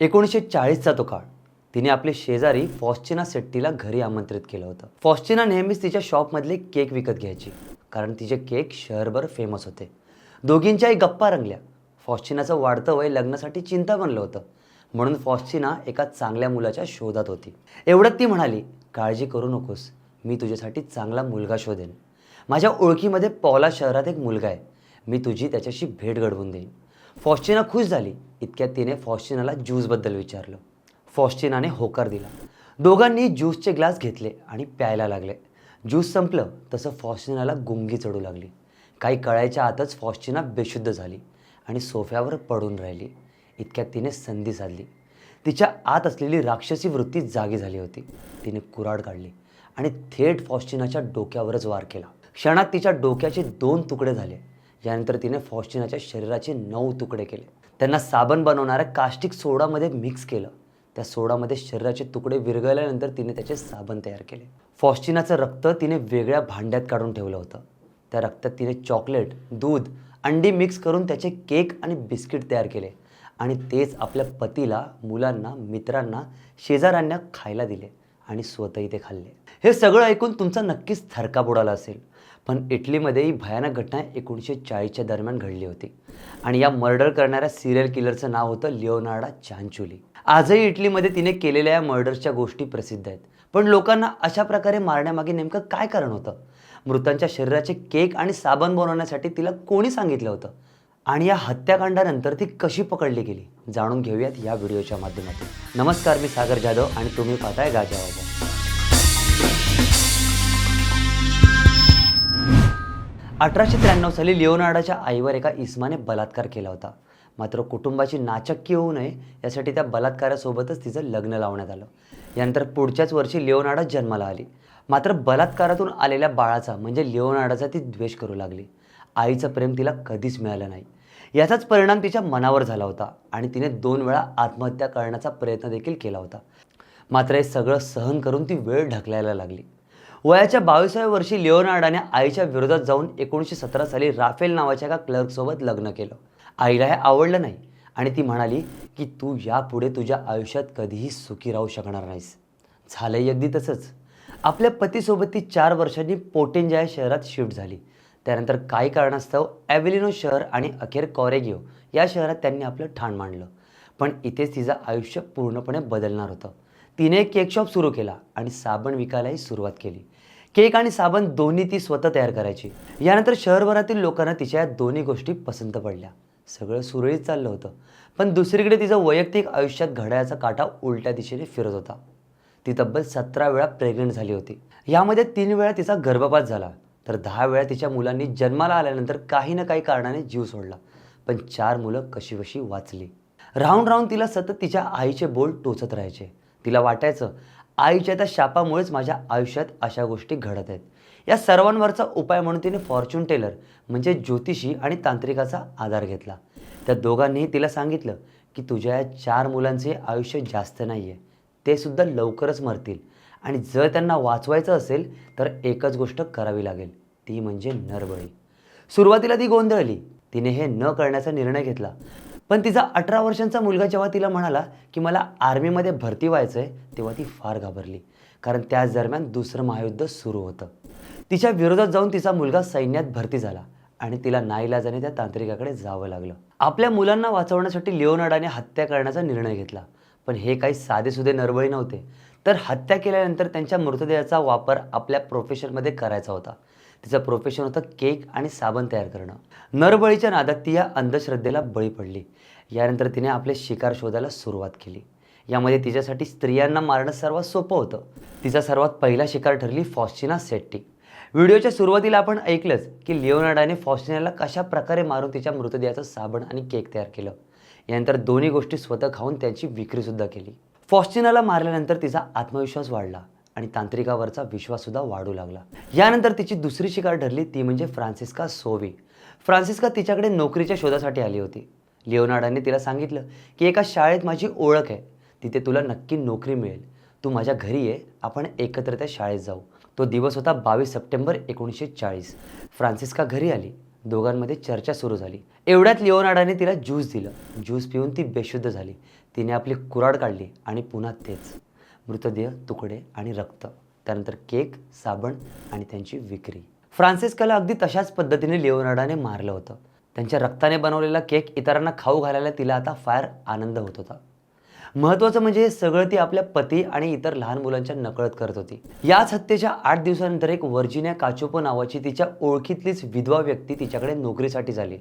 एकोणीसशे चाळीसचा तो काळ. तिने आपले शेजारी फॉस्चिना सेट्टीला घरी आमंत्रित केलं होतं. फॉस्चिना नेहमीच तिच्या शॉपमधले केक विकत घ्यायची कारण तिचे केक शहरभर फेमस होते. दोघींच्याही गप्पा रंगल्या. फॉस्चिनाचं वाढतं वय लग्नासाठी चिंता बनलं होतं. म्हणून फॉस्चिना एका चांगल्या मुलाच्या शोधात होती. एवढंच ती म्हणाली काळजी करू नकोस. मी तुझ्यासाठी चांगला मुलगा शोधेन. माझ्या ओळखीमध्ये पॉला शहरात एक मुलगा आहे. मी तुझी त्याच्याशी भेट घडवून देईन. फॉस्टिना खुश झाली. इतक्यात तिने फॉस्टिनाला ज्यूसबद्दल विचारलं. फॉस्टिनाने होकार दिला. दोघांनी ज्यूसचे ग्लास घेतले आणि प्यायला लागले. ज्यूस संपलं तसं फॉस्चिनाला गुंगी चढू लागली. काही कळायच्या आतच फॉस्टिना बेशुद्ध झाली आणि सोफ्यावर पडून राहिली. इतक्यात तिने संधी साधली. तिच्या आत असलेली राक्षसी वृत्ती जागी झाली होती. तिने कुराड काढली आणि थेट फॉस्चिनाच्या डोक्यावरच वार केला. क्षणात तिच्या डोक्याचे दोन तुकडे झाले. यानंतर तिने फॉस्टिनाच्या शरीराचे नऊ तुकडे केले. त्यांना साबण बनवणाऱ्या कास्टिक सोडामध्ये मिक्स केलं. त्या सोडामध्ये शरीराचे तुकडे विरघळल्यानंतर तिने त्याचे साबण तयार केले. फॉस्टिनाचं रक्त तिने वेगळ्या भांड्यात काढून ठेवलं होतं. त्या रक्तात तिने चॉकलेट दूध अंडी मिक्स करून त्याचे केक आणि बिस्किट तयार केले आणि तेच आपल्या पतीला मुलांना मित्रांना शेजाऱ्यांना खायला दिले आणि स्वतःही ते खाल्ले. हे सगळं ऐकून तुमचा नक्कीच थरका बुडाला असेल. पण इटलीमध्ये ही भयानक घटना एकोणीसशे चाळीसच्या दरम्यान घडली होती. आणि या मर्डर करणाऱ्या सिरियल किलरचं नाव होतं लिओनार्डा चांचुली. आजही इटलीमध्ये तिने केलेल्या या मर्डर्सच्या गोष्टी प्रसिद्ध आहेत. पण लोकांना अशा प्रकारे मारण्यामागे नेमकं काय कारण होतं? मृतांच्या शरीराचे केक आणि साबण बनवण्यासाठी तिला कोणी सांगितलं होतं? आणि या हत्याकांडानंतर ती कशी पकडली गेली? जाणून घेऊयात या व्हिडिओच्या माध्यमातून. नमस्कार मी सागर जाधव आणि तुम्ही पाहताय गाजा अठराशे त्र्याण्णव साली लिओनार्डाच्या आईवर एका इस्माने बलात्कार केला होता. मात्र कुटुंबाची नाचक्की होऊ नये यासाठी त्या बलात्कारासोबतच तिचं लग्न लावण्यात आलं. यानंतर पुढच्याच वर्षी लिओनार्डा जन्माला आली. मात्र बलात्कारातून आलेल्या बाळाचा म्हणजे लिओनार्डाचा ती द्वेष करू लागली. आईचं प्रेम तिला कधीच मिळालं नाही. याचाच परिणाम तिच्या मनावर झाला होता आणि तिने दोन वेळा आत्महत्या करण्याचा प्रयत्न देखील केला होता. मात्र हे सगळं सहन करून ती वेळ ढकलायला लागली. वयाच्या बावीसाव्या वर्षी लिओनार्डाने आईच्या विरोधात जाऊन एकोणीसशे सतरा साली राफेल नावाच्या एका क्लर्कसोबत लग्न केलं. आईला हे आवडलं नाही आणि ती म्हणाली की तू यापुढे तुझ्या आयुष्यात कधीही सुखी राहू शकणार नाहीस. झालंही अगदी तसंच. आपल्या पतीसोबत ती चार वर्षांनी पोटेंजा या शहरात शिफ्ट झाली. त्यानंतर काही कारणास्तव ॲव्हिलिनो शहर आणि अखेर कॉरेगिओ या शहरात त्यांनी आपलं ठाण मांडलं. पण इथेच तिचं आयुष्य पूर्णपणे बदलणार होतं. तिने एक केक शॉप सुरू केला आणि साबण विकायलाही सुरुवात केली. केक आणि साबण दोन्ही ती स्वतः तयार करायची. यानंतर शहरभरातील लोकांना तिच्या या दोन्ही गोष्टी पसंत पडल्या. सगळं सुरळीत चाललं होतं. पण दुसरीकडे तिचं वैयक्तिक आयुष्यात घड्याळाचा काटा उलट्या दिशेने फिरत होता. ती तब्बल सतरा वेळा प्रेग्नंट झाली होती. यामध्ये तीन वेळा तिचा गर्भपात झाला. तर दहा वेळा तिच्या मुलांनी जन्माला आल्यानंतर काही ना काही कारणाने जीव सोडला. पण चार मुलं कशीबशी वाचली. राहून राहून तिला सतत तिच्या आईचे बोल टोचत राहायचे. तिला वाटायचं आईच्या त्या शापामुळेच माझ्या आयुष्यात अशा गोष्टी घडत आहेत. या सर्वांवरचा उपाय म्हणून तिने फॉर्च्यून टेलर म्हणजे ज्योतिषी आणि तांत्रिकाचा आधार घेतला. त्या दोघांनीही तिला सांगितलं की तुझ्या या चार मुलांचे आयुष्य जास्त नाही आहे ते सुद्धा लवकरच मरतील. आणि जर त्यांना वाचवायचं असेल तर एकच गोष्ट करावी लागेल. ती म्हणजे नरबळी. सुरुवातीला ती गोंधळली. तिने हे न करण्याचा निर्णय घेतला. पण तिचा अठरा वर्षांचा मुलगा जेव्हा तिला म्हणाला की मला आर्मीमध्ये भरती व्हायचं आहे तेव्हा ती फार घाबरली. कारण त्याच दरम्यान दुसरं महायुद्ध सुरू होतं. तिच्या विरोधात जाऊन तिचा मुलगा सैन्यात भरती झाला आणि तिला नाईलाजाने त्या तांत्रिकाकडे जावं लागलं. आपल्या मुलांना वाचवण्यासाठी लिओनार्डाने हत्या करण्याचा निर्णय घेतला. पण हे काही साधेसुधे नरबळी नव्हते. तर हत्या केल्यानंतर त्यांच्या मृतदेहाचा वापर आपल्या प्रोफेशनमध्ये करायचा होता. तिचं प्रोफेशन होतं केक आणि साबण तयार करणं. नरबळीच्या नादात ती या अंधश्रद्धेला बळी पडली. यानंतर तिने आपले शिकार शोधायला सुरुवात केली. यामध्ये तिच्यासाठी स्त्रियांना मारणं सर्वात सोपं होतं. तिचा सर्वात पहिला शिकार ठरली फॉस्चिना सेट्टी. व्हिडिओच्या सुरुवातीला आपण ऐकलंच की लिओनार्डाने फॉस्टिनाला कशा प्रकारे मारून तिच्या मृतदेहाचं साबण आणि केक तयार केलं. यानंतर दोन्ही गोष्टी स्वतः खाऊन त्यांची विक्रीसुद्धा केली. फॉस्टिनाला मारल्यानंतर तिचा आत्मविश्वास वाढला. आणि तांत्रिकावरचा विश्वाससुद्धा वाढू लागला. यानंतर तिची दुसरी शिकार ठरली ती म्हणजे फ्रान्सिस्का सोवी. फ्रान्सिस्का तिच्याकडे नोकरीच्या शोधासाठी आली होती. लिओनार्डाने तिला सांगितलं की एका शाळेत माझी ओळख आहे. तिथे तुला नक्की नोकरी मिळेल. तू माझ्या घरी ये. आपण एकत्र त्या शाळेत जाऊ. तो दिवस होता बावीस सप्टेंबर एकोणीसशे चाळीस. फ्रान्सिस्का घरी आली. दोघांमध्ये चर्चा सुरू झाली. एवढ्यात लिओनार्डाने तिला ज्यूस दिलं. ज्यूस पिऊन ती बेशुद्ध झाली. तिने आपली कुराड काढली आणि पुन्हा तेच. मृतदेह तुकडे आणि रक्त त्यानंतर केक साबण आणि त्यांची विक्री. फ्रान्सिस्काला अगदी तशाच पद्धतीने लिओनार्डाने मारलं होतं. त्यांच्या रक्ताने बनवलेला केक इतरांना खाऊ घालायला तिला आता फार आनंद होत होता. महत्त्वाचं म्हणजे हे सगळं ती आपल्या पती आणि इतर लहान मुलांच्या नकळत करत होती. याच हत्येच्या आठ दिवसानंतर एक वर्जिन्या काचोपो नावाची तिच्या ओळखीतलीच विधवा व्यक्ती तिच्याकडे नोकरीसाठी झाली.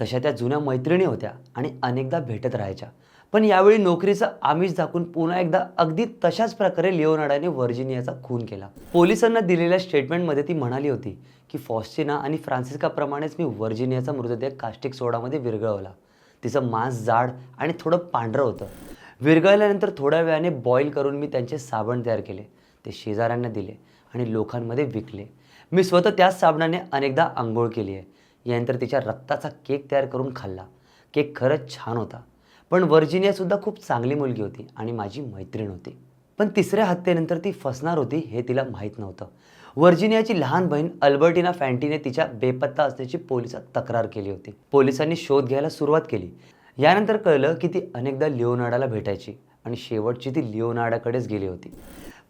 तशा त्या जुन्या मैत्रिणी होत्या आणि अनेकदा भेटत राहायच्या. पण यावेळी नोकरीचं आमिष दाखवून पुन्हा एकदा अगदी तशाच प्रकारे लिओनार्डाने व्हर्जिनियाचा खून केला. पोलिसांना दिलेल्या स्टेटमेंटमध्ये ती म्हणाली होती की फॉस्टिना आणि फ्रान्सिस्काप्रमाणेच मी व्हर्जिनियाचा मृतदेह कास्टिक सोडामध्ये विरघळवला. तिचं मांस जाड आणि थोडं पांढरं होतं. विरघळल्यानंतर थोड्या वेळाने बॉईल करून मी त्यांचे साबण तयार केले. ते शेजाऱ्यांना दिले आणि लोकांमध्ये विकले. मी स्वतः त्याच साबणाने अनेकदा आंघोळ केली आहे. यानंतर तिच्या रक्ताचा केक तयार करून खाल्ला. केक खरंच छान होता. पण वर्जिनियासुद्धा खूप चांगली मुलगी होती आणि माझी मैत्रीण होती. पण तिसऱ्या हत्येनंतर ती फसणार होती हे तिला माहीत नव्हतं. वर्जिनियाची लहान बहीण अल्बर्टिना फॅन्टीने तिच्या बेपत्ता असण्याची पोलिसात तक्रार केली होती. पोलिसांनी शोध घ्यायला सुरुवात केली. यानंतर कळलं की ती अनेकदा लिओनाडाला भेटायची आणि शेवटची ती लिओनार्डाकडेच गेली होती.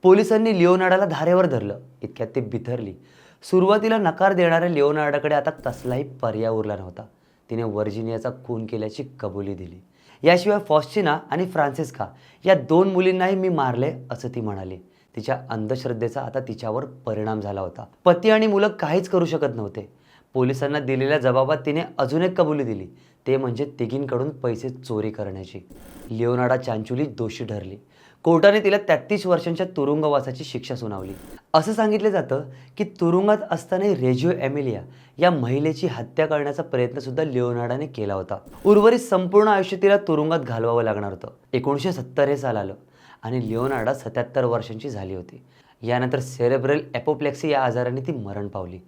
पोलिसांनी लिओनाडाला धारेवर धरलं. इतक्यात ती बिथरली. सुरुवातीला नकार देणाऱ्या लिओनार्डाकडे आता कसलाही पर्याय उरला नव्हता. तिने वर्जिनियाचा खून केल्याची कबुली दिली. याशिवाय फॉस्टिना आणि फ्रान्सिस्का या दोन मुलींनाही मी मारले असं ती म्हणाली. तिच्या अंधश्रद्धेचा आता तिच्यावर परिणाम झाला होता. पती आणि मुलं काहीच करू शकत नव्हते. पोलिसांना दिलेल्या जबाबात तिने अजून एक कबुली दिली. ते म्हणजे तिघींकडून पैसे चोरी करण्याची. लिओनाडा चांचुली दोषी ठरली. कोर्टाने तिला तेहतीस वर्षांच्या तुरुंगवासाची शिक्षा सुनावली. असं सांगितलं जातं की तुरुंगात असताना रेजिओ एमिलिया या महिलेची हत्या करण्याचा प्रयत्नसुद्धा लिओनार्डाने केला होता. उर्वरित संपूर्ण आयुष्य तिला तुरुंगात घालवावं लागणार होतं. एकोणीसशे सत्तर हे साल आलं आणि लिओनार्डा सत्याहत्तर वर्षांची झाली होती. यानंतर सेरेब्रल एपोप्लेक्सी या आजाराने ती मरण पावली.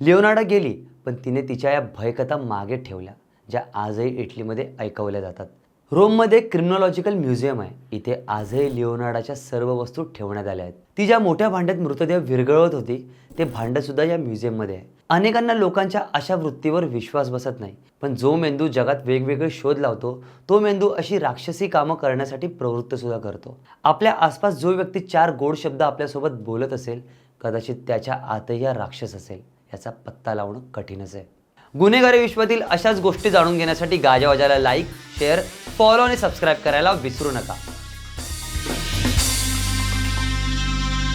लिओनार्डा गेली पण तिने तिच्या या भयकथा मागे ठेवल्या ज्या आजही इटलीमध्ये ऐकवल्या जातात. रोममध्ये एक क्रिमिनॉलॉजिकल म्युझियम आहे. इथे आजही लिओनार्डाच्या सर्व वस्तू ठेवण्यात आल्या आहेत. ती ज्या मोठ्या भांड्यात मृतदेह विरघळवत होती ते भांडं सुद्धा या म्युझियममध्ये आहे. अनेकांना लोकांच्या अशा वृत्तीवर विश्वास बसत नाही. पण जो मेंदू जगात वेगवेगळे शोध लावतो तो मेंदू अशी राक्षसी कामं करण्यासाठी प्रवृत्त सुद्धा करतो. आपल्या आसपास जो व्यक्ती चार गोड शब्द आपल्यासोबत बोलत असेल कदाचित त्याच्या आतही हा राक्षस असेल. याचा पत्ता लावणं कठीणच आहे. गुन्हेगारी विश्वातील अशाच गोष्टी जाणून घेण्यासाठी गाजावाजाला लाईक शेअर फॉलो आणि सबस्क्राईब करायला विसरू नका.